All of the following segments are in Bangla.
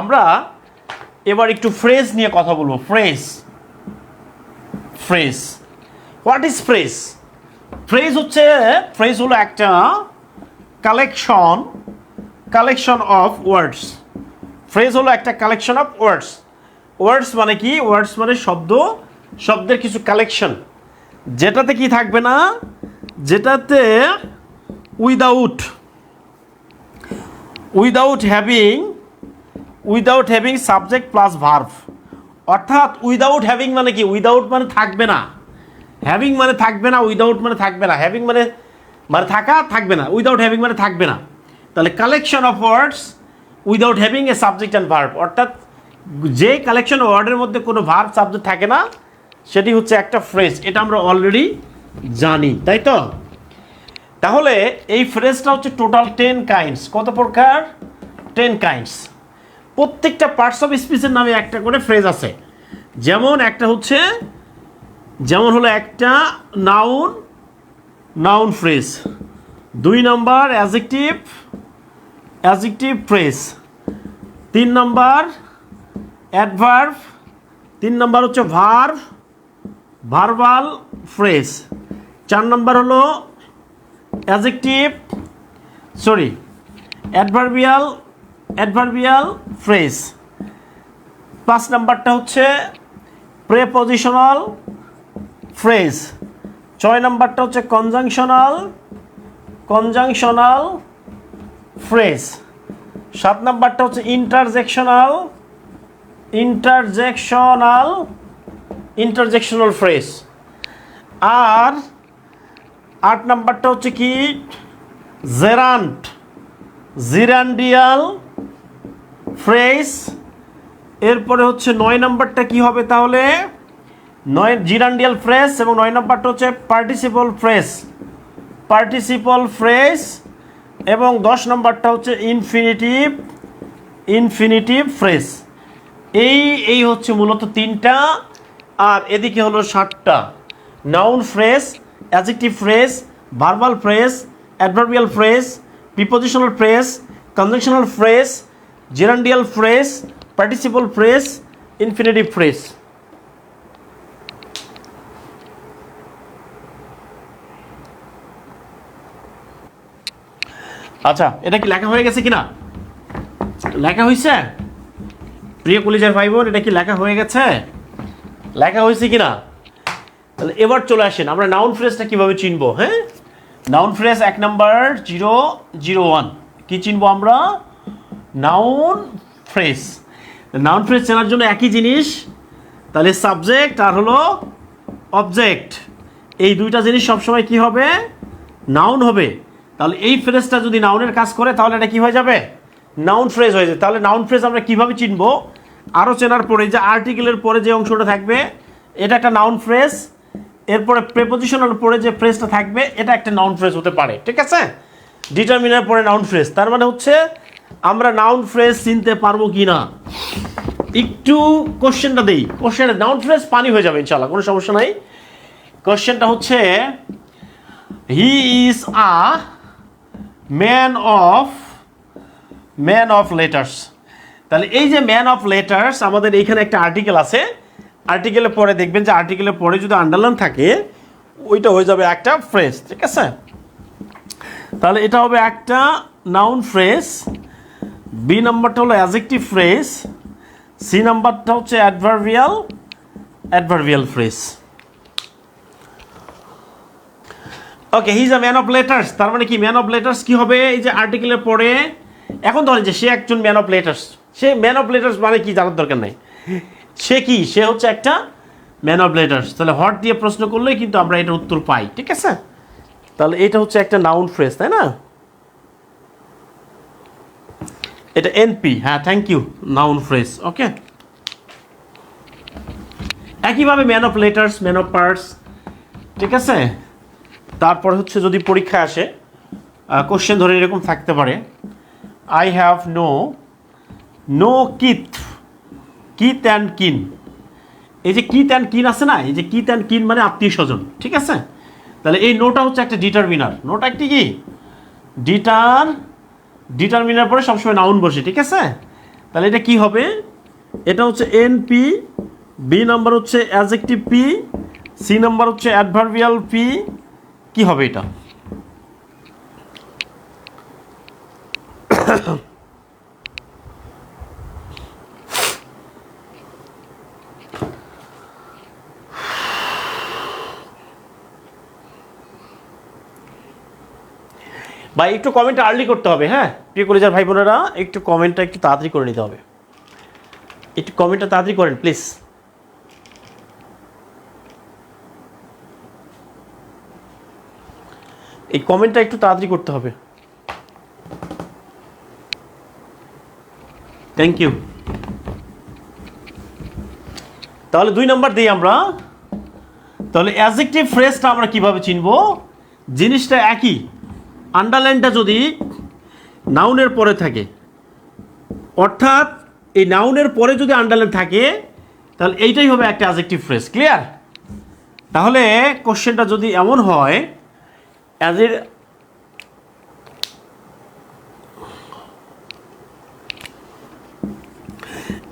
আমরা এবার একটু ফ্রেজ নিয়ে কথা বলব phrase phrase what is phrase phrase হচ্ছে ফ্রেজ হলো একটা collection collection of words phrase হলো একটা কালেকশন অফ ওয়ার্ডস ওয়ার্ডস মানে কি? ওয়ার্ডস মানে শব্দ, শব্দের কিছু কালেকশন যেটাতে কি থাকবে না? যেটাতে without without having without having subject plus verb অর্থাৎ উইদাউট হ্যাভিং মানে কি? উইদাউট মানে থাকবে না। হ্যাভিং মানে থাকবে না উইদাউট মানে থাকবে না। হ্যাভিং মানে মানে থাকা, থাকবে না। উইদাউট হ্যাভিং মানে থাকবে না। তাহলে collection of words without having a subject and verb অর্থাৎ যে কালেকশন ওয়ার্ডের মধ্যে কোনো ভার্ব সাবজেক্ট থাকে না, সেটি হচ্ছে একটা ফ্রেজ এটা আমরা অলরেডি জানি, তাই তো? তাহলে এই ফ্রেজটা হচ্ছে টোটাল টেন কাইন্ডস কত প্রকার? টেন কাইন্ডস প্রত্যেকটা পার্টস অফ স্পিচের নামে একটা করে ফ্রেজ আছে। যেমন একটা হচ্ছে, যেমন হলো একটা নাউন নাউন ফ্রেজ দুই নাম্বার অ্যাজেক্টিভ অ্যাজেক্টিভ ফ্রেজ তিন নাম্বার অ্যাডভার্ভ তিন নাম্বার হচ্ছে ভার্ভ ভার্বাল ফ্রেজ চার নাম্বার হলো adjective sorry adverbial adverbial phrase পাঁচ নাম্বারটা হচ্ছে প্রেপজিশনাল ফ্রেজ ছয় নাম্বারটা হচ্ছে কনজাংশনাল কনজাংশনাল ফ্রেজ সাত নাম্বারটা হচ্ছে ইন্টারজেকশনাল ইন্টারজেকশনাল ইন্টারজেকশনাল ফ্রেজ আর আট নাম্বারটা হচ্ছে কি? জেরান্ট জিরান্ডিয়াল ফ্রেজ এরপরে হচ্ছে নয় নাম্বারটা কি হবে তাহলে? নয় জিরান্ডিয়াল ফ্রেজ এবং নয় নাম্বারটা হচ্ছে পার্টিসিপল ফ্রেজ পার্টিসিপল ফ্রেজ এবং দশ নম্বরটা হচ্ছে ইনফিনিটিভ ইনফিনিটিভ ফ্রেজ এই এই হচ্ছে মূলত তিনটা। আর এদিকে হলো ষাটটা noun phrase adjective phrase verbal phrase adverbial phrase prepositional phrase conjunctional phrase gerundial phrase participle phrase infinitive phrase আচ্ছা এটা কি লেখা হয়ে গেছে কিনা? লেখা হয়েছে প্রিয় কলিজার ভাই বোন এটা কি লেখা হয়ে গেছে? লেখা হয়েছে কিনা? তাহলে এবার চলে আসেন, আমরা নাউন ফ্রেজটা কীভাবে চিনবো হ্যাঁ? নাউন ফ্রেজ এক নাম্বার জিরো জিরো ওয়ান কি চিনবো আমরা? নাউন ফ্রেজ নাউন ফ্রেজ চেনার জন্য একই জিনিস, তাহলে সাবজেক্ট আর হলো অবজেক্ট এই দুইটা জিনিস সবসময় কি হবে? নাউন হবে। তাহলে এই ফ্রেজটা যদি নাউনের কাজ করে, তাহলে এটা কি হয়ে যাবে? নাউন ফ্রেজ হয়ে যাবে। তাহলে নাউন ফ্রেজ আমরা কীভাবে চিনবো? আরও চেনার পরে যে আর্টিকেলের পরে যে অংশটা থাকবে, এটা একটা নাউন ফ্রেজ এরপরে প্রেপোজিশনের পরে যে ফ্রেজটা থাকবে, এটা একটা নাউন ফ্রেজ হতে পারে। ঠিক আছে? ডিটারমিনার পরে নাউন ফ্রেজ তার মানে হচ্ছে আমরা নাউন ফ্রেজ চিনতে পারব কি না একটু কোশ্চেনটা দেই। কোশ্চেন নাউন ফ্রেজ পানি হয়ে যাবে ইনশাল্লাহ কোনো সমস্যা নাই। কোশ্চেনটা হচ্ছে he is a man of man of letters তাহলে এই যে ম্যান অফ লেটার্স আমাদের এইখানে একটা আর্টিকেল আছে। আর্টিকেলের পরে দেখবেন যে আর্টিকেলের পরে যদি আন্ডারলাইন থাকে, ওইটা হয়ে যাবে একটা ফ্রেজ ঠিক আছে? তাহলে এটা হবে একটা নাউন ফ্রেজ বি নাম্বারটা হলো অ্যাজেক্টিভ ফ্রেজ সি নাম্বারটা হচ্ছে adverbial adverbial phrase okay he is a man of letters তার মানে কি? ম্যান অফ লেটার্স কি হবে? এই যে আর্টিকেলের পরে, এখন ধরেন যে সে একজন ম্যান অফ লেটার্স সে ম্যান অফ লেটার্স মানে কি? জানার দরকার নেই। সে কি? সে হচ্ছে একটা ম্যান অফ লেটার্স তাহলে হট দিয়ে প্রশ্ন করলেই কিন্তু আমরা এটার উত্তর পাই, ঠিক আছে? তাহলে এটা হচ্ছে একটা নাউন ফ্রেজ তাই না? এটা এনপি হ্যাঁ thank you noun phrase okay একইভাবে man of letters man of parts ঠিক আছে? তারপর হচ্ছে যদি পরীক্ষা আসে কোশ্চেন ধরে এরকম থাকতে পারে I have no no kith kith and kin এই যে কিথ অ্যান্ড কিন আছে না, এই যে কিথ অ্যান্ড কিন মানে আত্মীয় স্বজন, ঠিক আছে? তাহলে এই নোটা হচ্ছে একটা ডিটারমিনার নোটা একটি কি? ডিটার ডিটারমিনার পরে সবসময় নাউন বসে, ঠিক আছে? তাহলে এটা কি হবে? এটা হচ্ছে এন পি বি নাম্বার হচ্ছে অ্যাজেক্টিভ পি সি নাম্বার হচ্ছে অ্যাডভার্বিয়াল পি কি হবে এটা? ভাই, একটু কমেন্টটা আর্লি করতে হবে হ্যাঁ? প্রিয় কলেজার ভাই বোনেরা, একটু কমেন্টটা একটু তাড়াতাড়ি করে নিতে হবে। একটু কমেন্টটা তাড়াতাড়ি করেন প্লিজ এই কমেন্টটা একটু তাড়াতাড়ি করতে হবে। থ্যাংক ইউ তাহলে দুই নম্বর দিই আমরা। তাহলে অ্যাজেক্টিভ ফ্রেজটা আমরা কীভাবে চিনব? জিনিসটা একই। আন্ডারলাইনটা যদি নাউনের পরে থাকে, অর্থাৎ এই নাউনের পরে যদি আন্ডারলাইন থাকে, তাহলে এইটাই হবে একটা অ্যাজেক্টিভ ফ্রেজ ক্লিয়ার তাহলে কোশ্চেনটা যদি এমন হয় অ্যাজ এ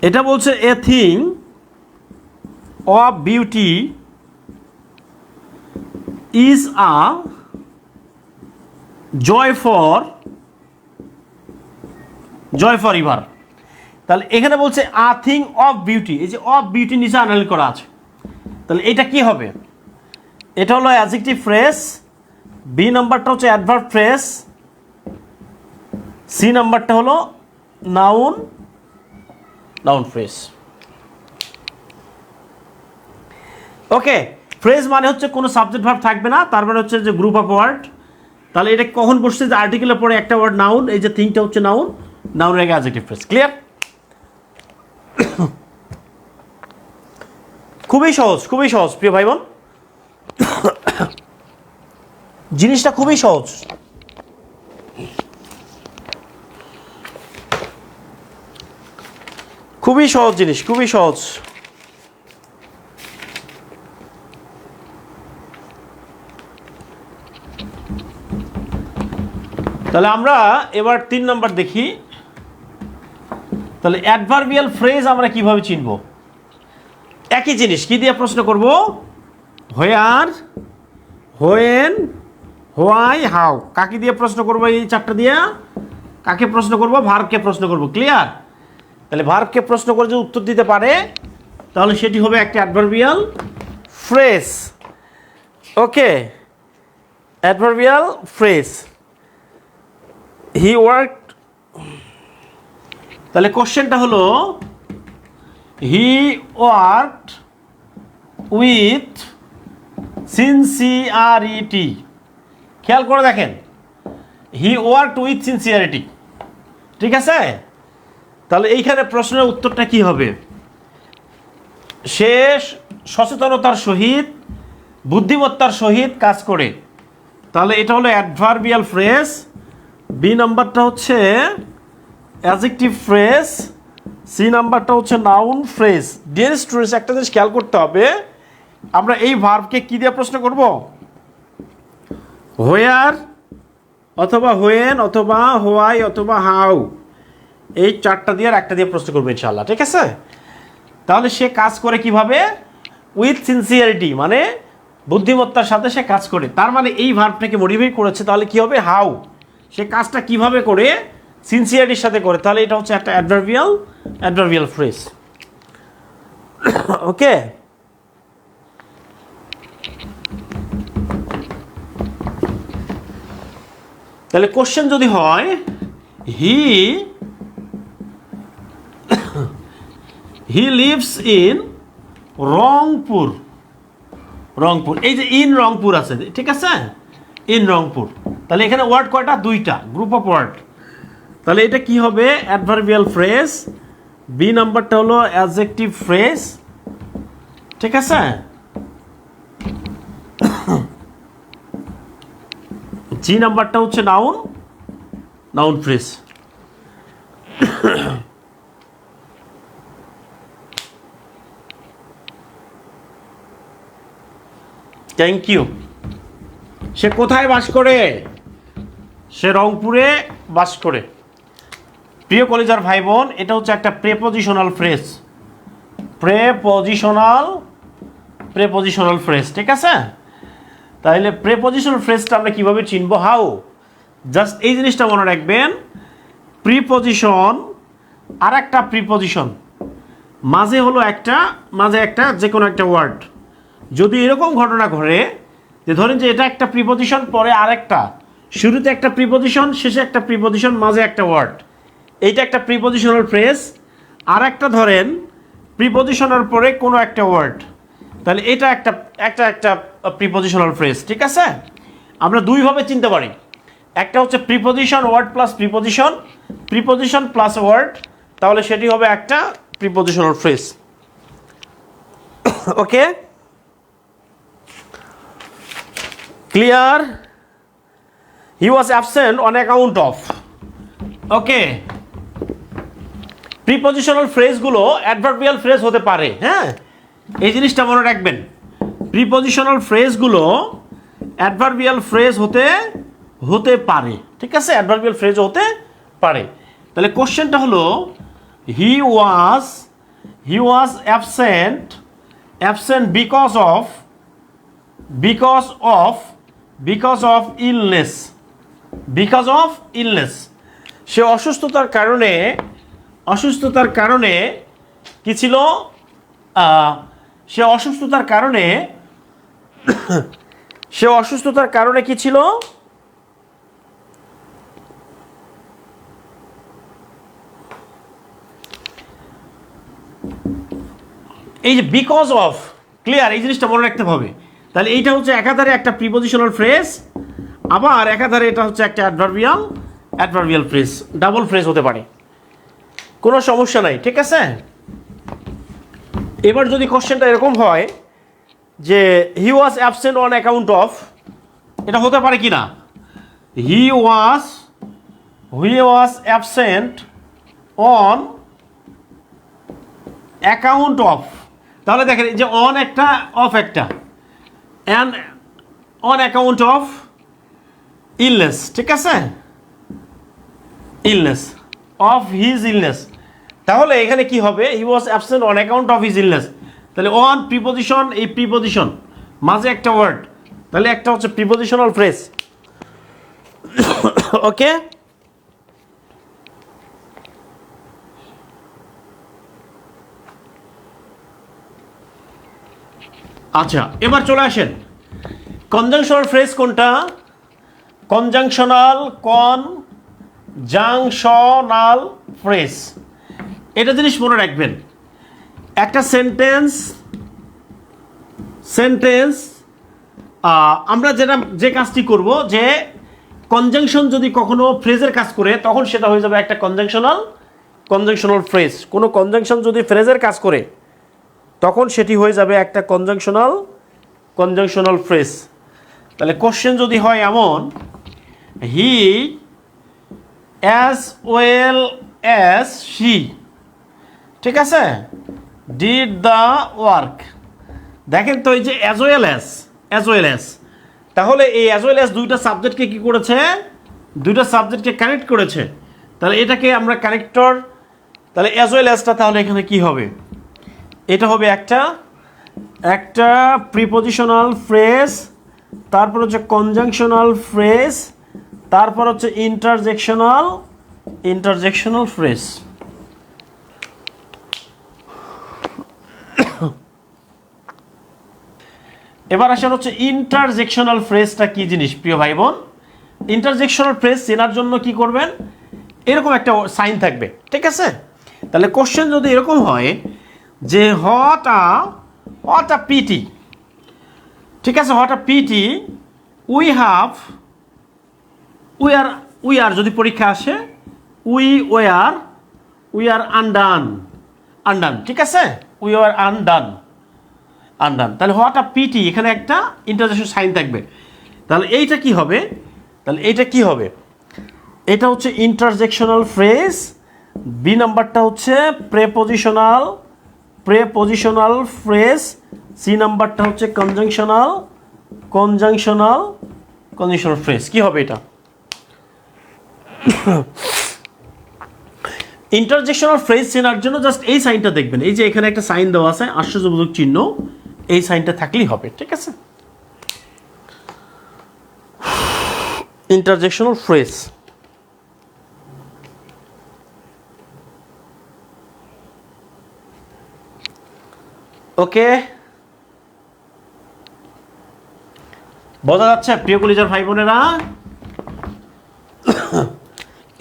এটা বলছে a thing of beauty is a joy for joy for ever তাহলে এখানে বলছে আ থিং অফ বিউটি এই যে অফ বিউটি নিচে আনাল করা আছে। তাহলে এটা কি হবে? এটা হলো অ্যাজেক্টিভ ফ্রেস বি নাম্বারটা হচ্ছে অ্যাডভার্ব ফ্রেস সি নাম্বারটা হলো noun noun phrase okay phrase মানে হচ্ছে কোনো সাবজেক্ট ভার্ব থাকবে না তার মানে হচ্ছে যে গ্রুপ অফ ওয়ার্ড তাহলে এটা কখন বসছে যে আর্টিকেলের পরে একটা ওয়ার্ড নাউন এই যে থিংটা হচ্ছে নাউন নাউনের আগে অ্যাজেক্টিভ ফ্রেজ ক্লিয়ার খুবই সহজ খুবই সহজ, প্রিয় ভাই বোন। জিনিসটা খুবই সহজ। খুবই সহজ জিনিস, খুবই সহজ। তাহলে আমরা এবার তিন নম্বর দেখি। তাহলে অ্যাডভার্বিয়াল ফ্রেজ আমরা কীভাবে চিনব? একই জিনিস, কি দিয়ে প্রশ্ন করব? হোয়ার হোয়েন হোয়াই হাউ কাকে দিয়ে প্রশ্ন করব এই চারটা দিয়ে? কাকে প্রশ্ন করব? ভার্বকে প্রশ্ন করব ক্লিয়ার তাহলে ভার্বকে প্রশ্ন করে যদি উত্তর দিতে পারে, তাহলে সেটি হবে একটা adverbial phrase okay adverbial phrase he work তাহলে কোশ্চেনটা হলো হি ওয়ার্কড উইথ সিনসিয়ারিটি খেয়াল করে দেখেন হি ওয়ার্কড উইথ সিনসিয়ারিটি ঠিক আছে? তাহলে এইখানে প্রশ্নের উত্তরটা কি হবে? সে সচেতনতার সহিত, বুদ্ধিমত্তার সহিত কাজ করে। তাহলে এটা হলো অ্যাডভার্বিয়াল ফ্রেজ বি নাম্বারটা হচ্ছে অ্যাজেক্টিভ ফ্রেজ, সি নাম্বারটা হচ্ছে নাউন ফ্রেজ। ডিয়ার স্টুডেন্টস, একটা জিনিস খেয়াল করতে হবে, আমরা এই ভার্বকে কি দিয়ে প্রশ্ন করব? হোয়ার অথবা হোয়েন অথবা হোয়াই অথবা হাউ, এই চারটা দিয়ে আর একটা দিয়ে প্রশ্ন করব ইনশাল্লাহ ঠিক আছে? তাহলে সে কাজ করে কীভাবে? উইথ সিনসিয়ারিটি মানে বুদ্ধিমত্তার সাথে সে কাজ করে। তার মানে এই ভার্বটাকে মডিফাই করেছে, তাহলে কি হবে? হাউ। সে কাজটা কীভাবে করে? সিনসিয়ারিটির সাথে করে। তাহলে এটা হচ্ছে একটা অ্যাডভার্বিয়াল অ্যাডভার্বিয়াল ফ্রেজ ওকে তাহলে কোশ্চেন যদি হয় he he lives in Rangpur Rangpur এই যে ইন রংপুর আছে, ঠিক আছে? ইন রংপুর। তাহলে এখানে ওয়ার্ড কয়টা? দুইটা। গ্রুপ অফ ওয়ার্ড তাহলে এটা কি হবে? অ্যাডভার্বিয়াল ফ্রেজ বি নাম্বারটা হলো অ্যাডজেক্টিভ ফ্রেজ ঠিক আছে? জি নাম্বারটা হচ্ছে noun noun phrase thank you সে কোথায় বাস করে? সে রংপুরে বাস করে। প্রিয় কলেজার ভাই বোন এটা হচ্ছে একটা প্রেপজিশনাল ফ্রেজ প্রেপজিশনাল প্রেপজিশনাল ফ্রেজ ঠিক আছে? তাহলে প্রেপোজিশনাল ফ্রেজটা আমরা কীভাবে চিনবো? হাউ? জাস্ট এই জিনিসটা মনে রাখবেন প্রিপজিশন আর একটা প্রিপোজিশন মাঝে হলো একটা, মাঝে একটা যে কোনো একটা ওয়ার্ড যদি এরকম ঘটনা ঘটে যে ধরেন যে এটা একটা প্রিপোজিশন পরে আরেকটা। শুরুতে একটা প্রিপোজিশন শেষে একটা প্রিপোজিশন মাঝে একটা ওয়ার্ড এইটা একটা প্রিপোজিশনাল ফ্রেজ আর একটা ধরেন প্রিপোজিশনের পরে কোনো একটা ওয়ার্ড তাহলে এটা একটা একটা একটা প্রিপোজিশনাল ফ্রেজ ঠিক আছে? আমরা দুইভাবে চিনতে পারি। একটা হচ্ছে preposition word plus preposition preposition plus word তাহলে সেটি হবে একটা prepositional phrase okay clear he was absent on account of okay prepositional ফ্রেজগুলো adverbial phrase হতে পারে হ্যাঁ? এই জিনিসটা মনে রাখবেন। প্রিপোজিশনাল ফ্রেজগুলো অ্যাডভার্বিয়াল ফ্রেজ হতে হতে পারে। ঠিক আছে? অ্যাডভার্বিয়াল ফ্রেজ হতে পারে। তাহলে কোশ্চেনটা হলো he was he was absent absent because of because of because of illness because of illness সে অসুস্থতার কারণে অসুস্থতার কারণে কি ছিল? সে অসুস্থতার কারণে, সে অসুস্থতার কারণে কি ছিল? এই যে বিকজ অফ ক্লিয়ার এই জিনিসটা মনে রাখতে হবে। তাহলে এইটা হচ্ছে একাধারে একটা প্রিপোজিশনাল ফ্রেজ আবার একাধারে এটা হচ্ছে একটা adverbial adverbial phrase double phrase হতে পারে। কোনো সমস্যা নাই, ঠিক আছে? এবার যদি কোশ্চেনটা এরকম হয় যে he was absent on account of এটা হতে পারে কি না? He was he was absent on account of তাহলে দেখেন যে অন একটা অফ একটা। And on account of illness ঠিক আছে? ইলনেস অফ হিজ ইলনেস তাহলে এখানে কি হবে? He was absent on account of his illness তাহলে অন প্রিপোজিশন এই প্রিপোজিশন মাঝে একটা ওয়ার্ড তাহলে একটা হচ্ছে প্রিপোজিশনাল ফ্রেজ ওকে আচ্ছা এবার চলে আসেন। কনজাংশনাল ফ্রেজ কোনটা? কনজাংশনাল কন জাংশনাল ফ্রেজ এটা জিনিস মনে রাখবেন। একটা সেন্টেন্স সেন্টেন্স আমরা যেটা, যে কাজটি করব, যে কনজাংশন যদি কখনো ফ্রেজের কাজ করে, তখন সেটা হয়ে যাবে একটা কনজাংশনাল কনজাংশনাল ফ্রেজ কোনো কনজাংশন যদি ফ্রেজের কাজ করে তখন সেটি হয়ে যাবে একটা কনজাংশনাল কনজাংশনাল ফ্রেজ তাহলে কোশ্চেন যদি হয় এমন he as well as she ঠিক আছে? ডিড দ্য ওয়ার্ক দেখেন তো এই যে as well as as well as তাহলে এই অ্যাজ ওয়েল অ্যাজ দুইটা সাবজেক্টকে কী করেছে? দুইটা সাবজেক্টকে কানেক্ট করেছে। তাহলে এটাকে আমরা কানেক্টর তাহলে অ্যাজ ওয়েল অ্যাজটা তাহলে এখানে কি হবে? এটা হবে একটা একটা প্রিপোজিশনাল ফ্রেজ তারপর হচ্ছে কনজাংশনাল ফ্রেজ তারপর হচ্ছে ইন্টারজেকশনাল ইন্টারজেকশনাল ফ্রেজ এবার আসেন হচ্ছে ইন্টারজেকশনাল ফ্রেজটা কি জিনিস, প্রিয় ভাই বোন ইন্টারজেকশনাল ফ্রেজ চেনার জন্য কি করবেন? এরকম একটা সাইন থাকবে, ঠিক আছে? তাহলে কোশ্চেন যদি এরকম হয় যে হট হট পিটি ঠিক আছে, what pity we have we are we are যদি পরীক্ষা আসে we were we are undone undone ঠিক আছে? উই আর আনডান আনডান তাহলে হোয়াট আ পিটি এখানে একটা ইন্টারজেকশন সাইন থাকবে। তাহলে এইটা কি হবে? তাহলে এইটা কি হবে? এটা হচ্ছে ইন্টারজেকশনাল ফ্রেজ বি নাম্বারটা হচ্ছে প্রেপোজিশনাল প্রেপোজিশনাল ফ্রেজ সি নাম্বারটা হচ্ছে কনজাংশনাল কনজাংশনাল কনজাংশনাল ফ্রেজ কি হবে এটা? ইন্টারজেকশনাল ফ্রেজ চেনার জন্য জাস্ট এই সাইনটা দেখবেন। এই যে এখানে একটা সাইন দেওয়া আছে, আশ্চর্যবোধক চিহ্ন, এই সাইনটা থাকলেই হবে, ঠিক আছে? Interjectional phrase okay. বোঝা যাচ্ছে প্রিয় কলিজার ভাই বোনেরা।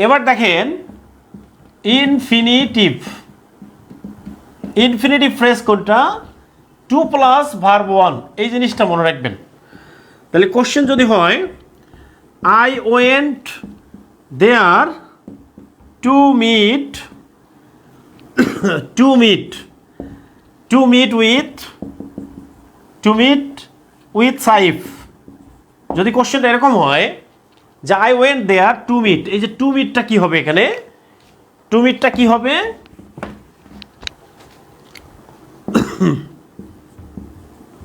এবার দেখেন ইনফিনিটিভ ইনফিনিটিভ ফ্রেজ কোনটা? টু প্লাস ভার্ব ওয়ান এই জিনিসটা মনে রাখবেন। তাহলে কোশ্চেন যদি হয় I went there to meet to meet to meet with to meet with Saif যদি কোশ্চেনটা এরকম হয়, যে I went there to meet এই যে টু মিটটা কি হবে এখানে? টু মিটটা কি হবে?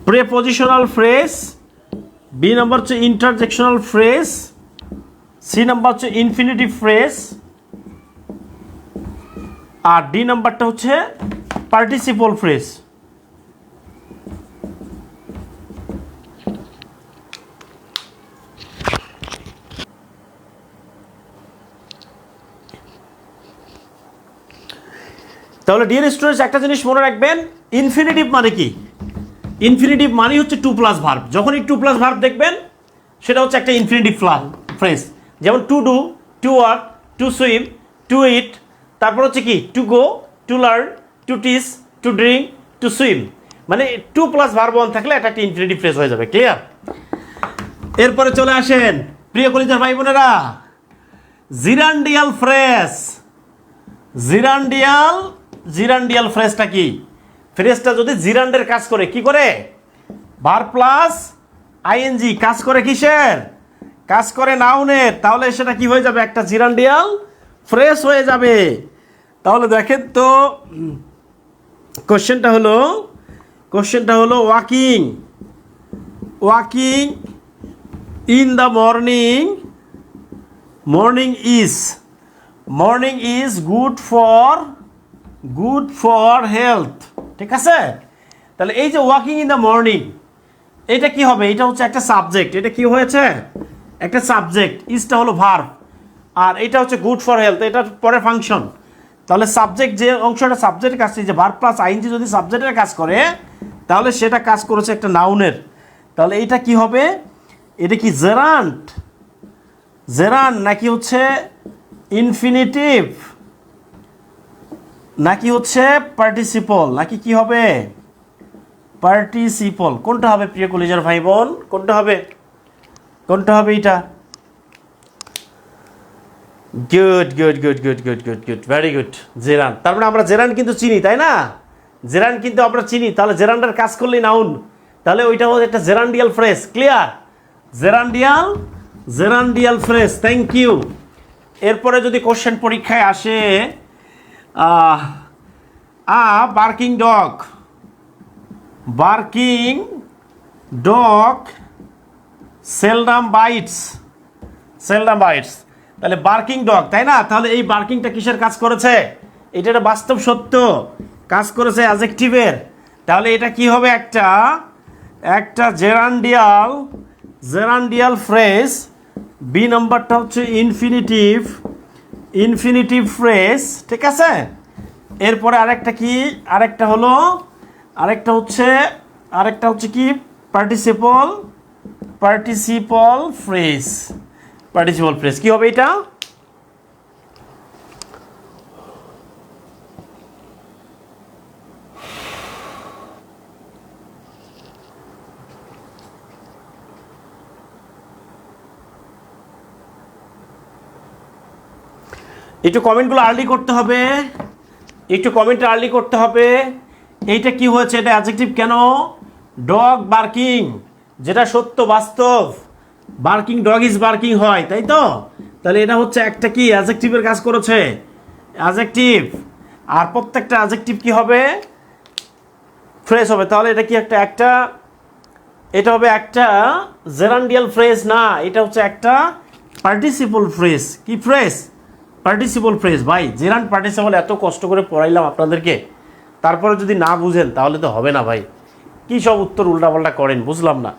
প্রেপজিশনাল ফ্রেজ বি নাম্বার হচ্ছে ইন্টারজেকশনাল ফ্রেজ সি নাম্বার হচ্ছে ইনফিনিটিভ ফ্রেজ আর ডি নাম্বারটা হচ্ছে পার্টিসিপল ফ্রেজ তাহলে ডিয়ার স্টুডেন্টস একটা জিনিস মনে রাখবেন ইনফিনিটিভ মানে কি? ইনফিনিটিভ মানে হচ্ছে টু প্লাস ভার্ব যখনই টু প্লাস ভার্ব দেখবেন, সেটা হচ্ছে একটা ইনফিনিটিভ ফ্রেজ যেমন to do to work to swim to eat তারপর হচ্ছে কি? To go to learn to teach to drink to swim মানে টু প্লাস ভার্ব ওয়ান থাকলে এটা একটা ইনফিনিটিভ ফ্রেজ হয়ে যাবে ক্লিয়ার এরপরে চলে আসেন, প্রিয় কলিজার ভাই বোনেরা, জিরান্ডিয়াল ফ্রেজ জিরান্ডিয়াল জিরান্ডিয়াল ফ্রেজটা কি? ফ্রেজটা যদি জিরান্ডের কাজ করে, কি করে? ভার প্লাস আইএনজি কাজ করে কিসের? কাজ করে নাউনের তাহলে সেটা কি হয়ে যাবে? একটা জিরান্ডিয়াল ফ্রেশ হয়ে যাবে। তাহলে দেখেন তো কোশ্চেনটা হলো কোশ্চেনটা হলো walking walking in the morning morning is morning is good for good for health ঠিক আছে? তাহলে এই যে ওয়াকিং ইন দ্য মর্নিং এটা কি হবে? এটা হচ্ছে একটা সাবজেক্ট এটা কি হয়েছে? একটা সাবজেক্ট ইজটা হলো ভার্ব আর এটা হচ্ছে গুড ফর হেলথ এটা পরে ফাংশন তাহলে সাবজেক্ট যে অংশটা সাবজেক্টের কাজ যে ভার্ব প্লাস আইনজি যদি সাবজেক্টের কাজ করে, তাহলে সেটা কাজ করেছে একটা নাউনের তাহলে এইটা কি হবে? এটা কি জেরান্ট জেরান নাকি হচ্ছে ইনফিনিটিভ নাকি হচ্ছে পার্টিসিপল নাকি কি হবে? পার্টিসিপল কোনটা হবে প্রিয় কলিজার ভাই বোন কোনটা হবে? কোনটা হবে এটা good good good good good good good very good gerund তার মানে আমরা জেরান কিন্তু চিনি, তাই না? জেরান কিন্তু আমরা চিনি। তাহলে জেরানটার কাজ করলেই নাউন তাহলে ওইটা হচ্ছে একটা gerundial phrase clear gerundial gerundial phrase thank you এরপরে যদি কোশ্চেন পরীক্ষায় আসে a barking dog barking dog seldom bites seldom bites তাহলে বার্কিং ডগ তাই না? তাহলে এই বার্কিংটা কিসের কাজ করেছে? এটা একটা বাস্তব সত্য। কাজ করেছে অ্যাজেকটিভের তাহলে এটা কি হবে একটা? একটা জেরান্ডিয়াল জেরান্ডিয়াল ফ্রেস বি নাম্বারটা হচ্ছে ইনফিনিটিভ ইনফিনিটিভ ফ্রেস ঠিক আছে? এরপরে আরেকটা কি? আরেকটা হলো, আরেকটা হচ্ছে আরেকটা হচ্ছে কি? Participle participle phrase participle phrase কি হবে এটা? একটু কমেন্টগুলো আর্লি করতে হবে। একটু কমেন্ট আর্লি করতে হবে। এইটা কি হয়েছে? এটা অ্যাডজেক্টিভ কেন? ডগ বার্কিং যেটা সত্য বাস্তব। বার্কিং ডগ ইজ বার্কিং হয়, তাই তো? তাহলে এটা হচ্ছে একটা কি? অ্যাডজেক্টিভের কাজ করেছে। অ্যাডজেক্টিভ আর প্রত্যেকটা অ্যাডজেক্টিভ কি হবে? ফ্রেশ হবে। তাহলে এটা কি একটা একটা? এটা হবে একটা জেরান্ডিয়াল ফ্রেজ না, এটা হচ্ছে একটা পার্টিসিপল ফ্রেজ কি ফ্রেজ পার্টিসিপল ফ্রেজ ভাই জেরান্ট পার্টিসিপল এত কষ্ট করে পড়াইলাম আপনাদেরকে। তারপরে যদি না বুঝেন, তাহলে তো হবে না ভাই। কী সব উত্তর উল্টাপাল্টা করেন, বুঝলাম না।